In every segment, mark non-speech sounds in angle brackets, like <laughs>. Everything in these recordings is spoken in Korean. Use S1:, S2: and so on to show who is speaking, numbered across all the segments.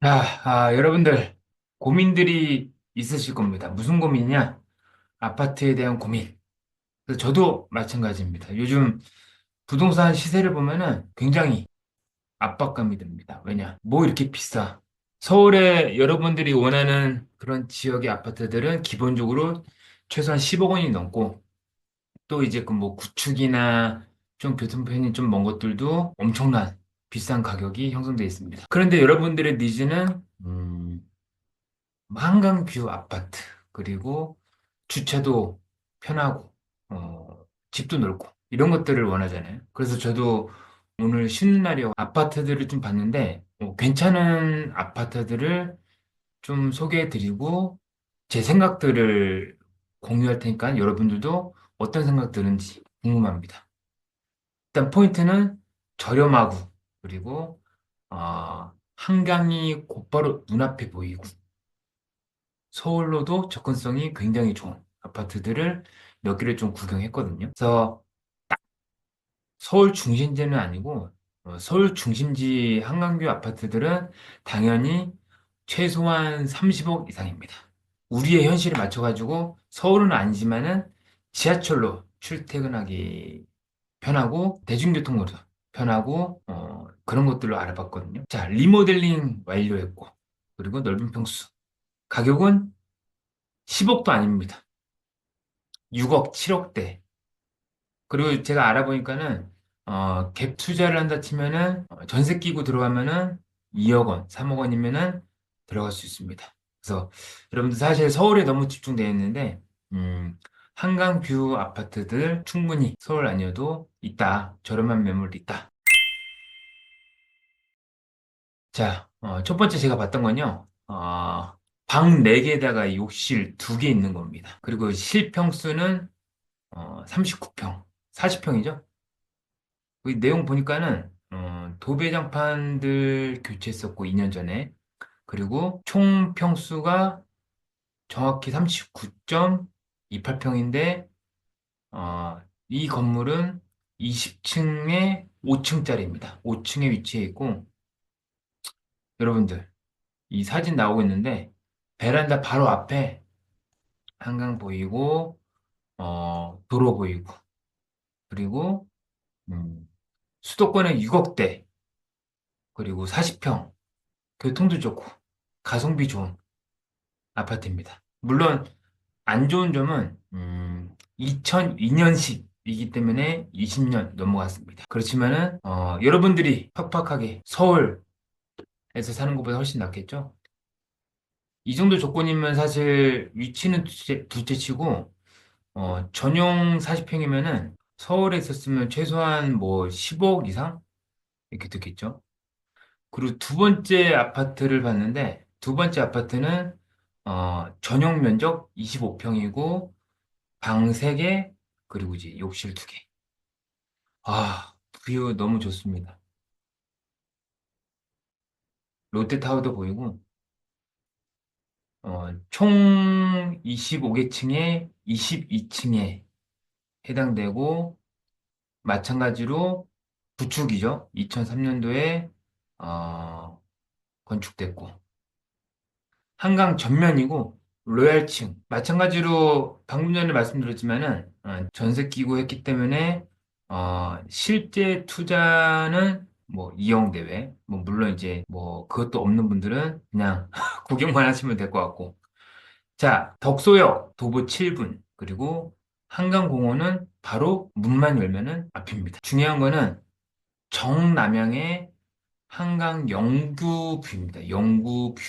S1: 자, 아, 여러분들, 고민들이 있으실 겁니다. 무슨 고민이냐? 아파트에 대한 고민. 저도 마찬가지입니다. 요즘 부동산 시세를 보면은 굉장히 압박감이 듭니다. 왜냐? 뭐 이렇게 비싸? 서울에 여러분들이 원하는 그런 지역의 아파트들은 기본적으로 최소한 10억 원이 넘고, 또 이제 그 뭐 구축이나 좀 교통편이 좀 먼 것들도 엄청난 비싼 가격이 형성되어 있습니다. 그런데 여러분들의 니즈는, 음, 한강뷰 아파트, 그리고 주차도 편하고, 어, 집도 넓고, 이런 것들을 원하잖아요. 그래서 저도 오늘 쉬는 날이어 아파트들을 좀 봤는데, 어, 괜찮은 아파트들을 좀 소개해드리고, 제 생각들을 공유할 테니까 여러분들도 어떤 생각 드는지 궁금합니다. 일단 포인트는 저렴하고, 그리고, 어, 한강이 곧바로 눈앞에 보이고, 서울로도 접근성이 굉장히 좋은 아파트들을 몇 개를 좀 구경했거든요. 그래서 서울 중심지는 아니고 어, 서울 중심지 한강뷰 아파트들은 당연히 최소한 30억 이상입니다. 우리의 현실에 맞춰가지고 서울은 아니지만은 지하철로 출퇴근하기 편하고 대중교통으로도 편하고 어, 그런 것들로 알아봤거든요. 자, 리모델링 완료했고 그리고 넓은 평수 가격은 10억도 아닙니다. 6억, 7억대. 그리고 제가 알아보니까는 어, 갭 투자를 한다 치면은 어, 전세 끼고 들어가면은 2억 원, 3억 원이면은 들어갈 수 있습니다. 그래서 여러분들 사실 서울에 너무 집중되어 있는데 음, 한강 뷰 아파트들 충분히 서울 아니어도 있다. 저렴한 매물이 있다. 자, 어, 첫 번째 제가 봤던 건요. 어, 방 4개에다가 욕실 2개 있는 겁니다. 그리고 실평수는 어, 39평, 40평이죠? 그 내용 보니까는 어, 도배장판들 교체했었고 2년 전에 그리고 총 평수가 정확히 39.28평인데 어, 이 건물은 20층에 5층짜리입니다. 5층에 위치해 있고 여러분들 이 사진 나오고 있는데 베란다 바로 앞에 한강 보이고 어, 도로 보이고 그리고 음, 수도권의 6억대 그리고 40평 교통도 좋고 가성비 좋은 아파트입니다. 물론 안 좋은 점은 음, 2002년식 이기 때문에 20년 넘어갔습니다. 그렇지만은 어, 여러분들이 팍팍하게 서울에서 사는 것보다 훨씬 낫겠죠? 이 정도 조건이면 사실 위치는 둘째, 둘째 치고 어, 전용 40평이면은 서울에 있었으면 최소한 뭐 15억 이상 이렇게 듣겠죠? 그리고 두 번째 아파트를 봤는데 두 번째 아파트는 어, 전용 면적 25평이고 방 3개 그리고 이제 욕실 2개. 아, 뷰 너무 좋습니다. 롯데타워도 보이고 어, 총 25개 층에 22층에 해당되고 마찬가지로 구축이죠. 2003년도에 어, 건축됐고 한강 전면이고 로얄층 마찬가지로 방금 전에 말씀드렸지만은 어, 전세 끼고 했기 때문에 어, 실제 투자는 뭐 이용 대회 뭐 물론 이제 뭐 그것도 없는 분들은 그냥 <laughs> 구경만 하시면 될 것 같고 자 덕소역 도보 7분 그리고 한강공원은 바로 문만 열면은 앞입니다. 중요한 거는 정남향의 한강 영구뷰입니다. 영구뷰.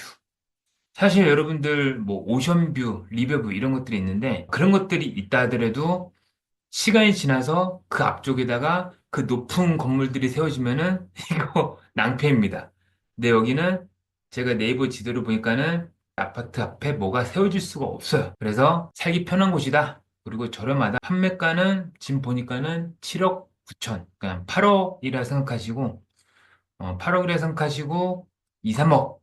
S1: 사실 여러분들 뭐 오션뷰, 리버뷰 이런 것들이 있는데 그런 것들이 있다 하더라도 시간이 지나서 그 앞쪽에다가 그 높은 건물들이 세워지면은 <laughs> 이거 낭패입니다. 근데 여기는 제가 네이버 지도를 보니까는 아파트 앞에 뭐가 세워질 수가 없어요. 그래서 살기 편한 곳이다. 그리고 저렴하다. 판매가는 지금 보니까는 7억 9천, 그냥 8억이라 생각하시고, 어, 8억이라 생각하시고, 2, 3억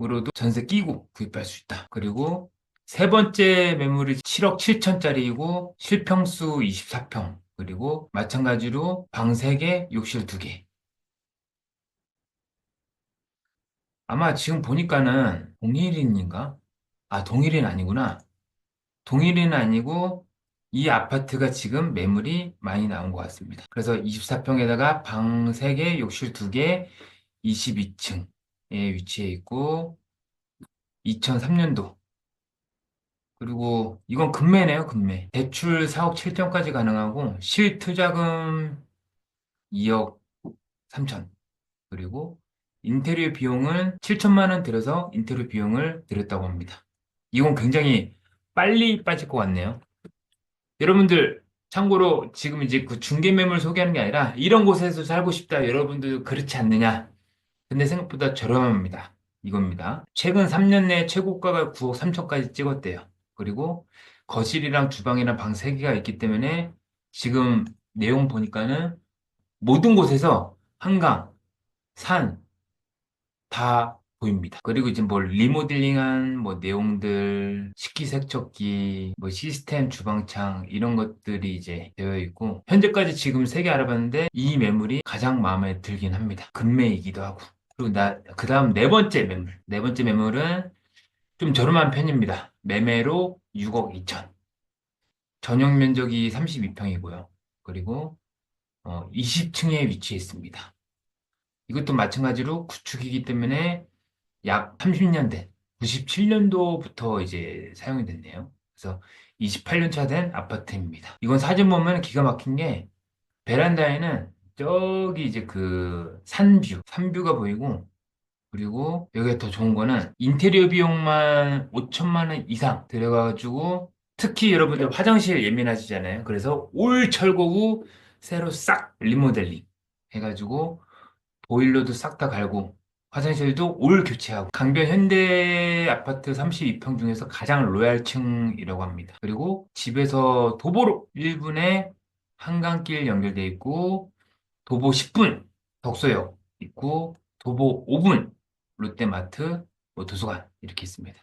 S1: 으로도 전세 끼고 구입할 수 있다. 그리고 세 번째 매물이 7억 7천짜리이고, 실평수 24평, 그리고 마찬가지로 방 3개, 욕실 2개. 아마 지금 보니까는 동일인인가? 아, 동일인 아니구나. 동일인은 아니고 이 아파트가 지금 매물이 많이 나온 것 같습니다. 그래서 24평에다가 방 3개, 욕실 2개, 22층에 위치해 있고 2003년도 그리고 이건 금매네요, 금매. 대출 4억 7천까지 가능하고 실투자금 2억 3천. 그리고 인테리어 비용은 7천만 원 들여서 인테리어 비용을 들였다고 합니다. 이건 굉장히 빨리 빠질 것 같네요. 여러분들 참고로 지금 이제 그 중개 매물 소개하는 게 아니라 이런 곳에서 살고 싶다. 여러분들 그렇지 않느냐? 근데 생각보다 저렴합니다. 이겁니다. 최근 3년 내 최고가가 9억 3천까지 찍었대요. 그리고 거실이랑 주방이랑 방 3개가 있기 때문에 지금 내용 보니까는 모든 곳에서 한강, 산, 다 보입니다. 그리고 이제 뭐 리모델링한 뭐 내용들, 식기세척기, 뭐 시스템 주방창 이런 것들이 이제 되어 있고 현재까지 지금 세개 알아봤는데 이 매물이 가장 마음에 들긴 합니다. 금매이기도 하고. 그리고 나, 그 다음 네 번째 매물. 네 번째 매물은 좀 저렴한 편입니다. 매매로 6억 2천. 전용 면적이 32평이고요. 그리고 어, 20층에 위치해 있습니다. 이것도 마찬가지로 구축이기 때문에 약 30년 된 97년도부터 이제 사용이 됐네요. 그래서 28년 차 된 아파트입니다. 이건 사진 보면 기가 막힌 게 베란다에는 저기 이제 그 산뷰, 산뷰가 보이고 그리고 여기가 더 좋은 거는 인테리어 비용만 5천만 원 이상 들어가가지고 특히 여러분들 화장실 예민하시잖아요. 그래서 올 철거 후 새로 싹 리모델링 해가지고 보일러도 싹 다 갈고 화장실도 올 교체하고 강변 현대 아파트 32평 중에서 가장 로얄층이라고 합니다. 그리고 집에서 도보로 1분에 한강길 연결돼 있고 도보 10분 덕소역 있고 도보 5분 롯데마트 뭐 도서관 이렇게 있습니다.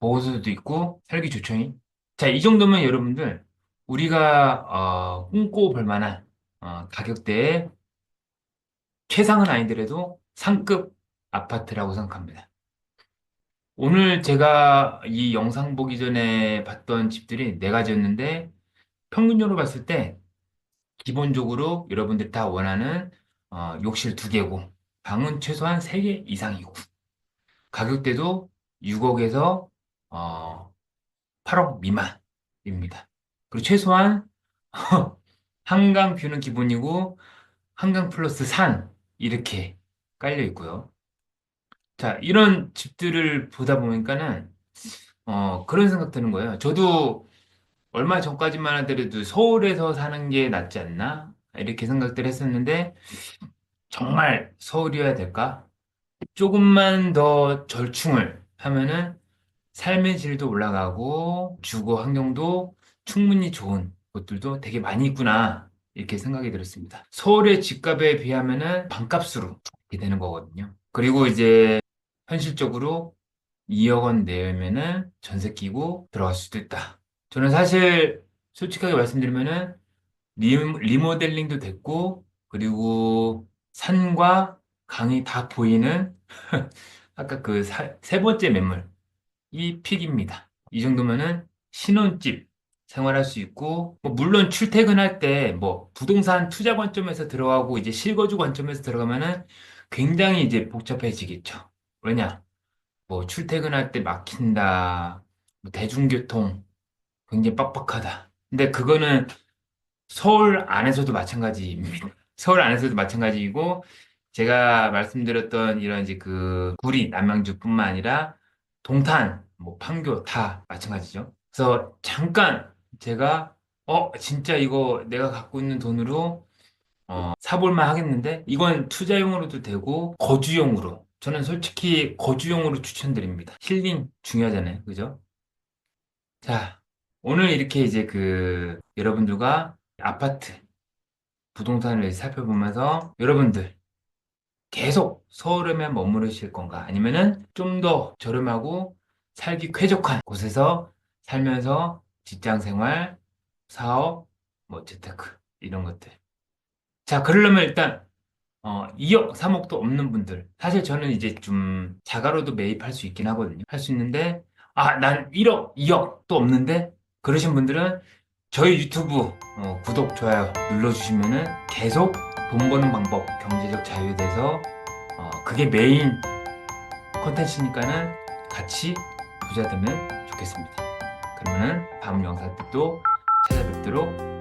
S1: 보호소도 있고 살기 좋죠잉. 자, 이 정도면 여러분들 우리가 어, 꿈꿔볼 만한 어, 가격대에 최상은 아니더라도 상급 아파트라고 생각합니다. 오늘 제가 이 영상 보기 전에 봤던 집들이 네 가지였는데 평균적으로 봤을 때 기본적으로 여러분들 다 원하는 어, 욕실 두 개고 방은 최소한 세 개 이상이고 가격대도 6억에서 어, 8억 미만입니다. 그리고 최소한 <laughs> 한강 뷰는 기본이고 한강 플러스 산 이렇게 깔려 있고요. 자, 이런 집들을 보다 보니까는 어, 그런 생각 드는 거예요. 저도 얼마 전까지만 하더라도 서울에서 사는 게 낫지 않나? 이렇게 생각들 했었는데 정말 서울이어야 될까? 조금만 더 절충을 하면은 삶의 질도 올라가고 주거 환경도 충분히 좋은 곳들도 되게 많이 있구나. 이렇게 생각이 들었습니다. 서울의 집값에 비하면은 반값으로 되는 거거든요. 그리고 이제 현실적으로 2억 원 내면은 전세 끼고 들어갈 수도 있다. 저는 사실 솔직하게 말씀드리면은 리- 리모델링도 됐고 그리고 산과 강이 다 보이는 <laughs> 아까 그 세 번째 매물 이 픽입니다. 이 정도면은 신혼집 생활할 수 있고 뭐 물론 출퇴근할 때 뭐 부동산 투자 관점에서 들어가고 이제 실거주 관점에서 들어가면은 굉장히 이제 복잡해지겠죠. 왜냐? 뭐 출퇴근할 때 막힌다. 뭐 대중교통 굉장히 빡빡하다. 근데 그거는 서울 안에서도 마찬가지입니다. <laughs> 서울 안에서도 마찬가지이고 제가 말씀드렸던 이런 이제 그 구리, 남양주뿐만 아니라 동탄, 뭐 판교 다 마찬가지죠. 그래서 잠깐 제가 어 진짜 이거 내가 갖고 있는 돈으로 어, 사볼만 하겠는데 이건 투자용으로도 되고 거주용으로 저는 솔직히 거주용으로 추천드립니다. 힐링 중요하잖아요. 그죠? 자, 오늘 이렇게 이제 그 여러분들과 아파트 부동산을 살펴보면서 여러분들 계속 서울에만 머무르실 건가? 아니면은 좀 더 저렴하고 살기 쾌적한 곳에서 살면서 직장 생활, 사업, 뭐 재테크 이런 것들. 자, 그러려면 일단 어, 2억, 3억도 없는 분들. 사실 저는 이제 좀 자가로도 매입할 수 있긴 하거든요. 할 수 있는데, 아, 난 1억, 2억도 없는데, 그러신 분들은 저희 유튜브 어, 구독, 좋아요 눌러주시면은 계속 돈 버는 방법, 경제적 자유에 대해서 어, 그게 메인 컨텐츠니까는 같이 부자 되면 좋겠습니다. 그러면은 다음 영상 때또 찾아뵙도록